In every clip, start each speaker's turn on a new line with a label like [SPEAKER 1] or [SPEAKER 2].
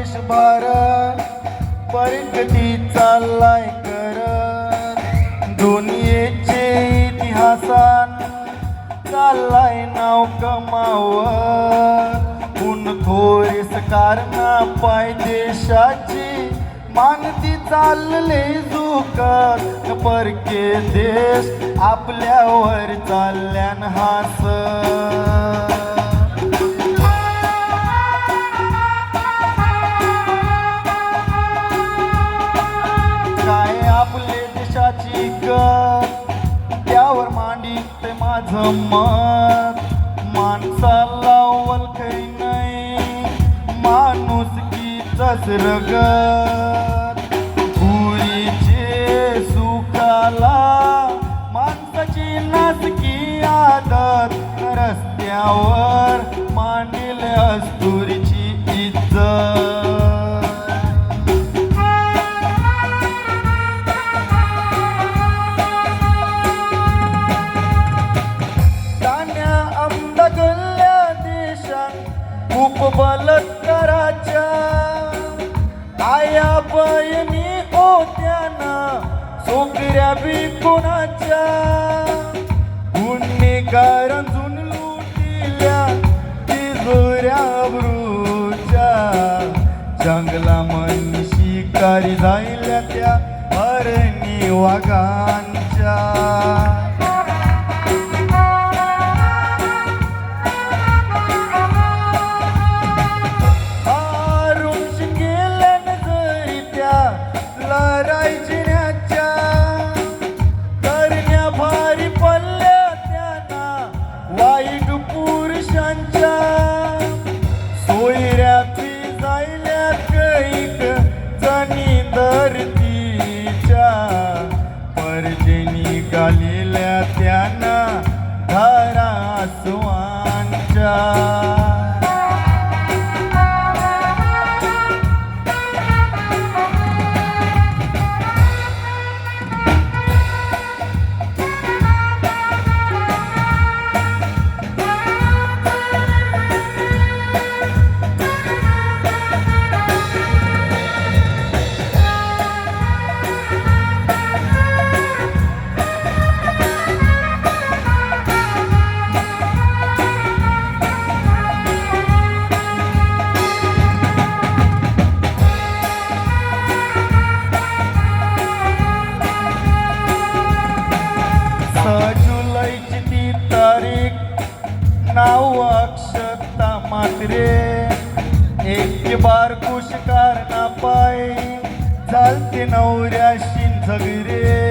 [SPEAKER 1] देश भारत प्रगती चाललाय करत दुनियेचे इतिहासान चाललाय नाव कमावत. ऊन थोरीस कारणा पाय देशाची मागती चालले झुकत. परके देश आपल्यावर चालल्यान हास देशाची त्यावर मांडित माझं मत माणसाला वलखरी नाही. माणूस की चसरग पुरीचे सुखाला माणसाची नासकी आदत. रस्त्यावर मांडील अस्तुरीची देशात खूप बलात्काराच्या आया बायनी होत्या सोकऱ्या बी कोणाच्या? गुन्हेगार जुन लुटिल्या तिजोऱ्या ब्रूच्या जंगला मन शिकारी जायल्या त्या अरणी वाघांच्या. नाव अक्षता मात्रे. एक बार कुश कारणा पाय. चालते नवऱ्याशी झगरे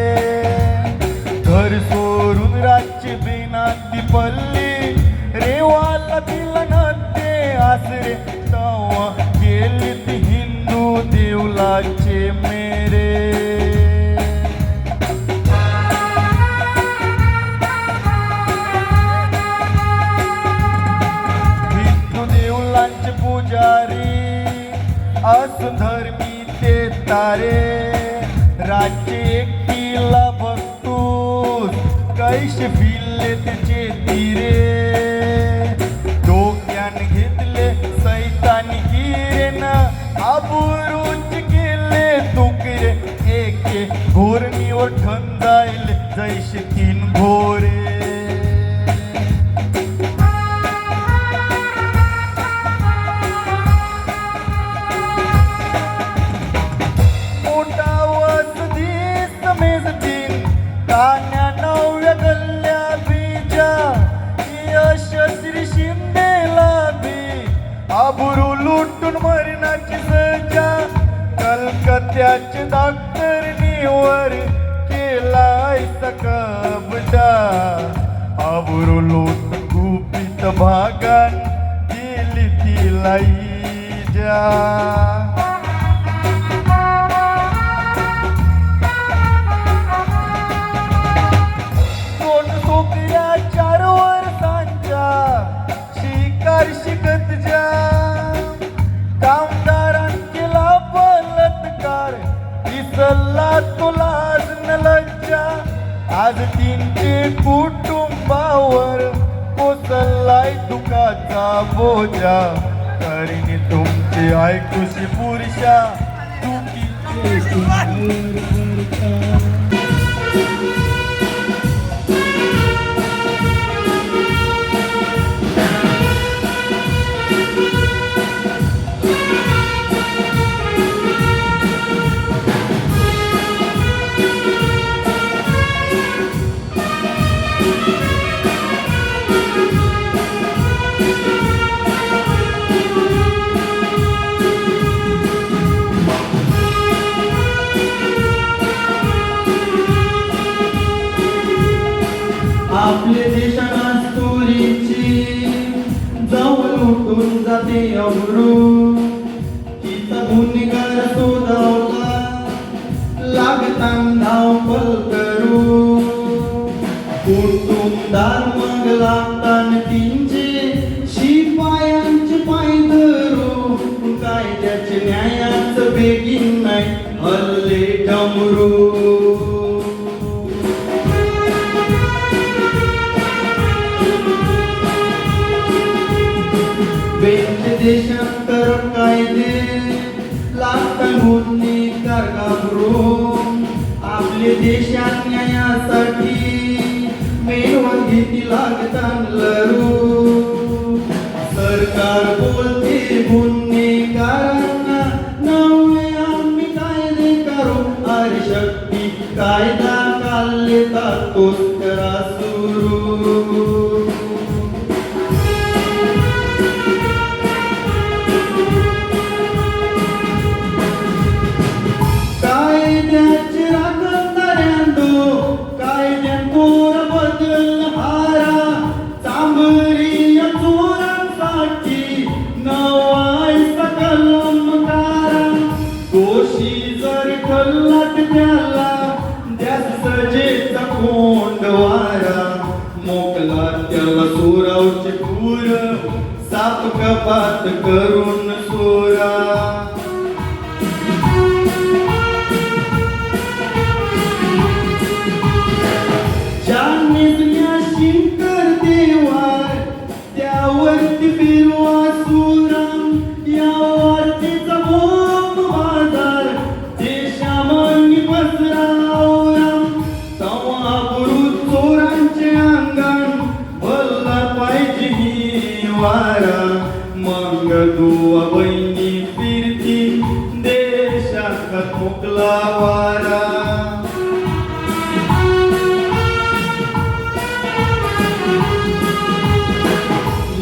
[SPEAKER 1] घर सोडून राज्य बिनाती पल्ली. रेवाला असधर्मी ते तारे राज्य एकटीला बघतोस कैश फिरले त्याचे तिरे. डोक्यान घेतले सैतान हिरेन आबुरूच केले तुकरे. एके घोरणीवर ठन तीन कान्या नवव्या गल्ल्या बीजा यशस्वी शिंदेला बी आबुरू लुटून मरणाची सजा कलकत्याचे डॉक्टर निवर केलाय सकबडा आबरू लुटून गुपित भागान दिली तिला इजा कुटुंबावर कोसलाय दुखाचा बोजा.
[SPEAKER 2] करीन तुमची ऐकुशी पुरुषा तू
[SPEAKER 1] आपले देशाला चोरीची जाऊन उठून जाते अमरू तिचा गुन्हेगार शोधावला धाव पल करू. कुटुंबदार मंगला बेंच देशांतर कायदे लागून घाबरून आपले देशात न्यायासाठी मेळवून घेती लागतान लरू जर त्याला द्यास सजेचा कोंड वारा. मोकला त्याला सोरावचे पूर साप कपात करून सोरा.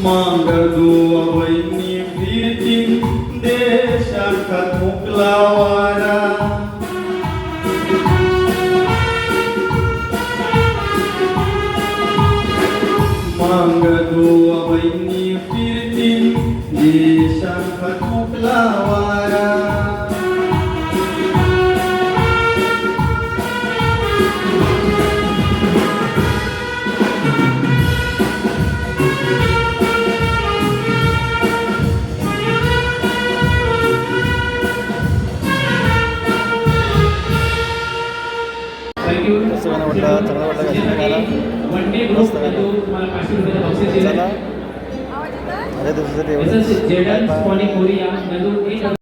[SPEAKER 1] mangadoawaini viti
[SPEAKER 3] desakatuklawara
[SPEAKER 4] mangadoawaini viti desakatuklawa चांगलं वाटलं का?
[SPEAKER 3] ग्रुप
[SPEAKER 4] मस्त चला. माझ्या दिवसासाठी एवढं.